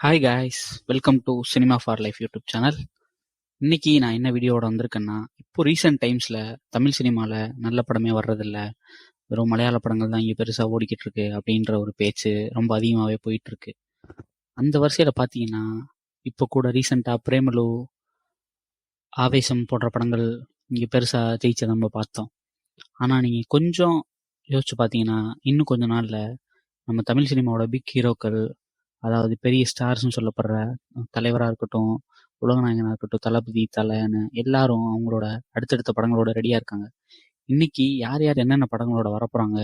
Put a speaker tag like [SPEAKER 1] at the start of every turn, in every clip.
[SPEAKER 1] Hi guys welcome to cinema for life YouTube channel இன்னைக்கு நான் என்ன வீடியோவோட வந்திருக்கேன்னா இப்போ ரீசெண்ட் டைம்ஸில் தமிழ் சினிமாவில் நல்ல படமே வர்றதில்ல. வெறும் மலையாள படங்கள் தான் இங்கே பெருசாக ஓடிக்கிட்டு இருக்கு அப்படின்ற ஒரு பேச்சு ரொம்ப அதிகமாகவே போயிட்டு இருக்கு அந்த வரிசையில் பார்த்தீங்கன்னா இப்போ கூட ரீசெண்டாக பிரேமலு ஆவேசம் போன்ற படங்கள் இங்கே பெருசாக ஜெயிச்சதை நம்ம பார்த்தோம். ஆனால் நீங்கள் கொஞ்சம் யோசிச்சு பார்த்தீங்கன்னா இன்னும் கொஞ்ச நாளில் நம்ம தமிழ் சினிமாவோட பிக் ஹீரோக்கள் அதாவது பெரிய ஸ்டார்ஸ்னு சொல்லப்படுற தலைவராக இருக்கட்டும் உலகநாயகனாக இருக்கட்டும் தளபதி தலைன்னு எல்லாரும் அவங்களோட அடுத்தடுத்த படங்களோட ரெடியாக இருக்காங்க. இன்னைக்கு யார் யார் என்னென்ன படங்களோட வரப்போகிறாங்க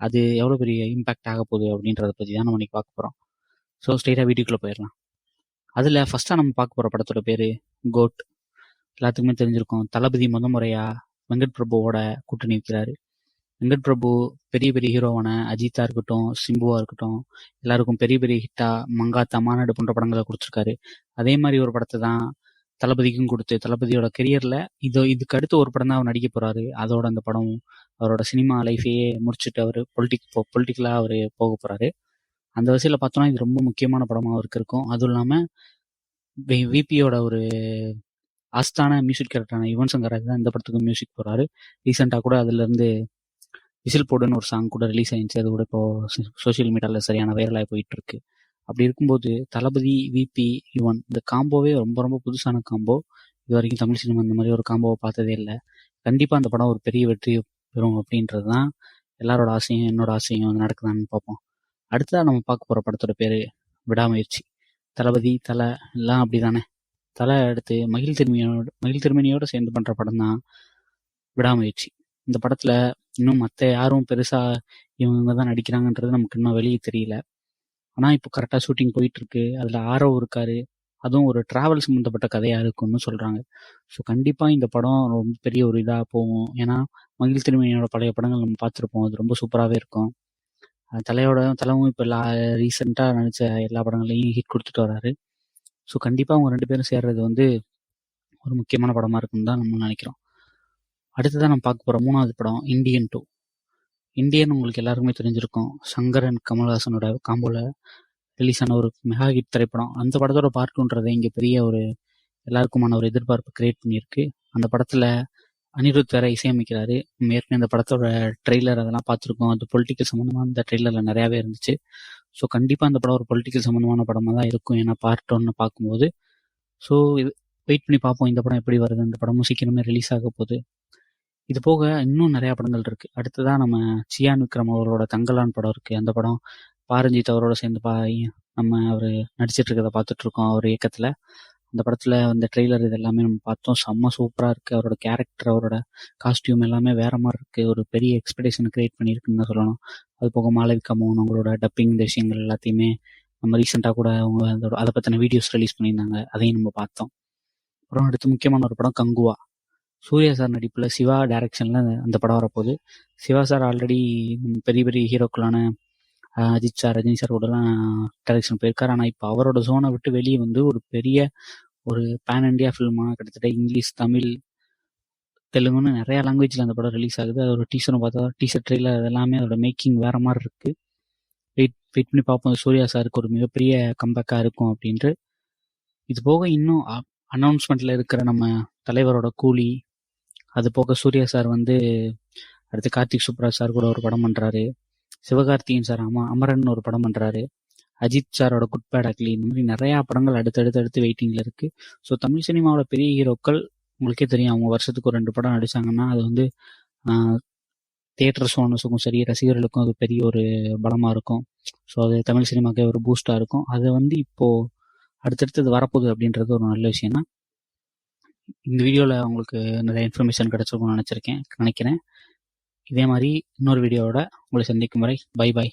[SPEAKER 1] அது எவ்வளோ பெரிய இம்பாக்ட் ஆக போகுது அப்படின்றத பற்றி தான் நம்ம இன்னைக்கு பார்க்க போகிறோம் ஸோ ஸ்ட்ரெயிட்டாக வீடியோக்குள்ளே போயிடலாம். அதில் ஃபஸ்ட்டாக நம்ம பார்க்க போகிற படத்தோட பேர் கோட் எல்லாத்துக்குமே தெரிஞ்சிருக்கும். தளபதி முத முறையாக வெங்கட் பிரபுவோட கூட்டணி வைக்கிறாரு. வெங்கட் பிரபு பெரிய பெரிய ஹீரோவான அஜித்தா இருக்கட்டும் சிம்புவா இருக்கட்டும் எல்லாருக்கும் பெரிய பெரிய ஹிட்டா மங்காத்தா மாநாடு போன்ற படங்களை கொடுத்துருக்காரு. அதே மாதிரி ஒரு படத்தை தான் தளபதிக்கும் கொடுத்து தளபதியோட கெரியர்ல இதோ இதுக்கு அடுத்து ஒரு படம் தான் அவர் நடிக்க போறாரு. அதோட அந்த படம் அவரோட சினிமா லைஃபையே முடிச்சுட்டு அவர் பொலிட்டிக் பொலிட்டிக்கலா அவர் போக போறாரு. அந்த வசையில பார்த்தோம்னா இது ரொம்ப முக்கியமான படமா அவருக்கு இருக்கும். அதுவும் இல்லாம விபியோட ஒரு ஆஸ்தான மியூசிக் கேரக்டரான யுவன் சங்கர் தான் இந்த படத்துக்கு மியூசிக் போறாரு. ரீசெண்டா கூட அதுல இருந்து விசில் போடுன்னு ஒரு சாங் கூட ரிலீஸ் ஆயிடுச்சு. அது கூட இப்போ சோஷியல் மீடியாவில் சரியான வைரலாகி போயிட்டு இருக்கு. அப்படி இருக்கும்போது தளபதி விபி யுவன் இந்த காம்போவே ரொம்ப ரொம்ப புதுசான காம்போ இது வரைக்கும் தமிழ் சினிமா இந்த மாதிரி ஒரு காம்போவை பார்த்ததே இல்லை. கண்டிப்பாக அந்த படம் ஒரு பெரிய வெற்றி பெறும் அப்படின்றது தான் எல்லாரோட ஆசையும் என்னோட ஆசையும் வந்து நடக்குதான்னு பார்ப்போம். அடுத்ததாக நம்ம பார்க்க போகிற படத்தோட பேர் விடாமுயற்சி. தளபதி தலை எல்லாம் அப்படி தானே தலை எடுத்து மகிழ் திருமணியோட மகிழ் திருமணியோட சேர்ந்து பண்ணுற படம் தான் விடாமுயற்சி. இந்த படத்தில் இன்னும் மற்ற யாரும் பெருசாக இவங்க தான் நடிக்கிறாங்கன்றது நமக்கு இன்னும் வெளியே தெரியல. ஆனால் இப்போ கரெக்டாக ஷூட்டிங் போயிட்டு இருக்கு அதில் ஆரவ் இருக்காரு. அதுவும் ஒரு டிராவல் சம்மந்தப்பட்ட கதையாக இருக்கும்னு சொல்கிறாங்க ஸோ கண்டிப்பாக இந்த படம் ரொம்ப பெரிய ஒரு இதாக போகும். ஏன்னா மகிழ் திருமணியோட பழைய படங்கள் நம்ம பார்த்துருப்போம். அது ரொம்ப சூப்பராகவே இருக்கும். தலையோட தலைவும் இப்போ லா ரீசெண்டாக நடித்த எல்லா படங்களையும் ஹிட் கொடுத்துட்டு வராரு. ஸோ கண்டிப்பாக அவங்க ரெண்டு பேரும் சேர்றது வந்து ஒரு முக்கியமான படமாக இருக்குன்னு தான் நம்ம நினைக்கிறோம். அடுத்ததான் நம்ம பார்க்க போகிற மூணாவது படம் இந்தியன் டூ இந்தியன் உங்களுக்கு எல்லாருக்குமே தெரிஞ்சிருக்கும். சங்கர் அண்ட் கமல்ஹாசனோட காம்போல ரிலீஸ் ஆன ஒரு மெகா ஹிட் திரைப்படம். அந்த படத்தோட பார்ட்டுன்றதை இங்கே பெரிய ஒரு எல்லாருக்குமான ஒரு எதிர்பார்ப்பு கிரியேட் பண்ணியிருக்கு. அந்த படத்தில் அனிருத் வேற இசையமைக்கிறாரு. ஏற்கனவே இந்த படத்தோட ட்ரெய்லர் அதெல்லாம் பார்த்துருக்கோம். அது பொலிட்டிக்கல் சம்மந்தமாக அந்த ட்ரெய்லரில் நிறையாவே இருந்துச்சு. ஸோ கண்டிப்பாக அந்த படம் ஒரு பொலிட்டிக்கல் சம்மந்தமான படமாக தான் இருக்கும். ஏன்னா பார்ட் ஒன்று பார்க்கும்போது. ஸோ இது வெயிட் பண்ணி பார்ப்போம். இந்த படம் எப்படி வருது? இந்த படமும் சீக்கிரமே ரிலீஸ் ஆக போகுது. இது போக இன்னும் நிறையா படங்கள் இருக்குது அடுத்ததாக நம்ம சியான் விக்ரம் அவரோட தங்கலான் படம் இருக்குது அந்த படம் பாரஞ்சித் அவரோட சேர்ந்து பா நம்ம அவர் நடிச்சிட்டு இருக்கிறத பார்த்துட்ருக்கோம் அவர் இயக்கத்தில். அந்த படத்தில் அந்த ட்ரெய்லர் இது எல்லாமே நம்ம பார்த்தோம். செம்ம சூப்பராக இருக்குது அவரோட கேரக்டர் அவரோட காஸ்டியூம் எல்லாமே வேற மாதிரி இருக்குது ஒரு பெரிய எக்ஸ்பெக்டேஷன் க்ரியேட் பண்ணியிருக்குன்னு தான் சொல்லணும். அது போக மாலவிகா மோகன் அவங்களோட டப்பிங் இந்த விஷயங்கள் எல்லாத்தையுமே நம்ம ரீசெண்டாக கூட அவங்க அதோட அதை பற்றின வீடியோஸ் ரிலீஸ் பண்ணியிருந்தாங்க. அதையும் நம்ம பார்த்தோம். அப்புறம் அடுத்து முக்கியமான ஒரு படம் கங்குவா. சூர்யா சார் நடிப்பில் சிவா டைரக்ஷனில் அந்த படம் வரப்போகுது. சிவா சார் ஆல்ரெடி பெரிய பெரிய ஹீரோக்களான அஜித் சார் ரஜினி சார் கூடலாம் டைரக்ஷன் போயிருக்கார். ஆனால் இப்போ அவரோட ஜோனை விட்டு வெளியே வந்து ஒரு பெரிய ஒரு பேன் இண்டியா ஃபில்மாக கிட்டத்தட்ட இங்கிலீஷ் தமிழ் தெலுங்குன்னு நிறைய லாங்குவேஜில் அந்த படம் ரிலீஸ் ஆகுது. அது ஒரு டீசரும் பார்த்தா டீசர் ட்ரெயிலர் அதெல்லாமே அதோட மேக்கிங் வேற மாதிரி இருக்கு. வெயிட் வெயிட் பண்ணி பார்ப்போம். சூர்யா சாருக்கு ஒரு மிகப்பெரிய கம்பேக்காக இருக்கும் அப்படின்ட்டு. இது போக இன்னும் அனௌன்ஸ்மெண்ட்ல இருக்கிற நம்ம தலைவரோட கூலி அது போக சூர்யா சார் வந்து அடுத்து கார்த்திக் சுப்ராஜ் சார் கூட ஒரு படம் பண்ணுறாரு சிவகார்த்திகேயன் சார் அம்மா அமரன் ஒரு படம் பண்ணுறாரு அஜித் சாரோட குட் பேட் அக்லி இந்த மாதிரி நிறைய படங்கள் அடுத்தடுத்து அடுத்து வெயிட்டிங்ல இருக்கு. ஸோ தமிழ் சினிமாவோட பெரிய ஹீரோக்கள் உங்களுக்கே தெரியும் அவங்க வருஷத்துக்கு ஒரு ரெண்டு படம் நடிச்சாங்கன்னா அது வந்து தியேட்டர் ஷோனஸுக்கும் சரி ரசிகர்களுக்கும் அது பெரிய ஒரு பலமா இருக்கும். ஸோ அது தமிழ் சினிமாக்கே ஒரு பூஸ்டா இருக்கும். அது வந்து இப்போ அடுத்தடுத்து வரப்போகுது அப்படின்றது ஒரு நல்ல விஷயம் தான் இந்த வீடியோவில் உங்களுக்கு நிறைய இன்ஃபர்மேஷன் கிடச்சிருக்கும்னு நினச்சிருக்கேன் நினைக்கிறேன். இதே மாதிரி இன்னொரு வீடியோவோட உங்களை சந்திக்கும் வரை பை பை